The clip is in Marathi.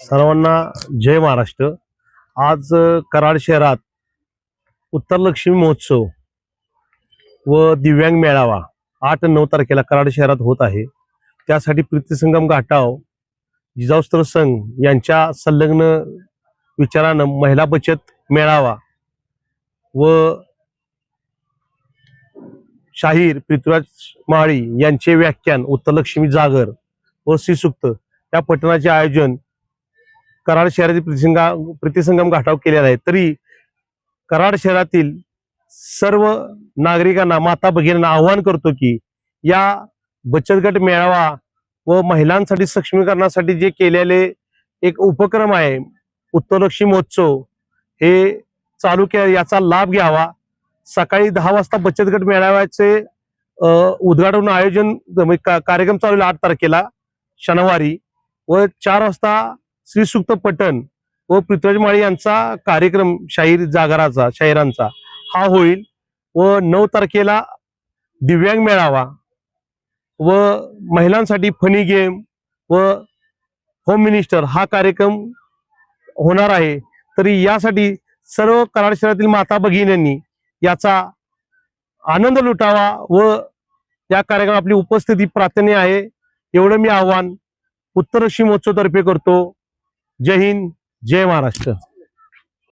सर्वांना जय महाराष्ट्र. आज कराड शहरात उत्तर लक्ष्मी महोत्सव व दिव्यांग मेळावा आठ नऊ तारखेला कराड शहरात होत आहे. त्यासाठी प्रीतीसंगम घाटाव जिजाऊस्त्र संघ यांच्या संलग्न विचारानं महिला बचत मेळावा व शाहीर पृथ्वीराज माळी यांचे व्याख्यान उत्तरलक्ष्मी जागर व श्रीसुक्त या पठणाचे आयोजन कराड शहरातील प्रतिसंगा प्रतिसंगम घाटाव केलेला आहे. तरी कराड शहरातील सर्व नागरिकांना माता भगिनींना आवाहन करतो की या बचत गट मेळावा व महिलांसाठी सक्षमीकरणासाठी जे केलेले एक उपक्रम आहे उत्तरलक्ष्मी महोत्सव हे चालू के याचा लाभ घ्यावा. सकाळी दहा वाजता बचत गट मेळाव्याचे उद्घाटन आयोजन म्हणजे का- कार्यक्रम चालू आहे आठ तारखेला शनिवारी. व चार वाजता श्रीसुक्त पठण व पृथ्वीराज माळी यांचा कार्यक्रम शाहीर जागराचा शाहिरांचा. हा होईल. व नऊ तारखेला दिव्यांग मेळावा व महिलांसाठी फनी गेम व होम मिनिस्टर हा कार्यक्रम होणार आहे. तरी यासाठी सर्व कराड शहरातील माता भगिनींनी याचा आनंद लुटावा व या कार्यक्रमात आपली उपस्थिती प्रार्थनीय आहे. एवढं मी आव्हान उत्तर महोत्सव तर्फे करतो. जय हिंद जय महाराष्ट्र.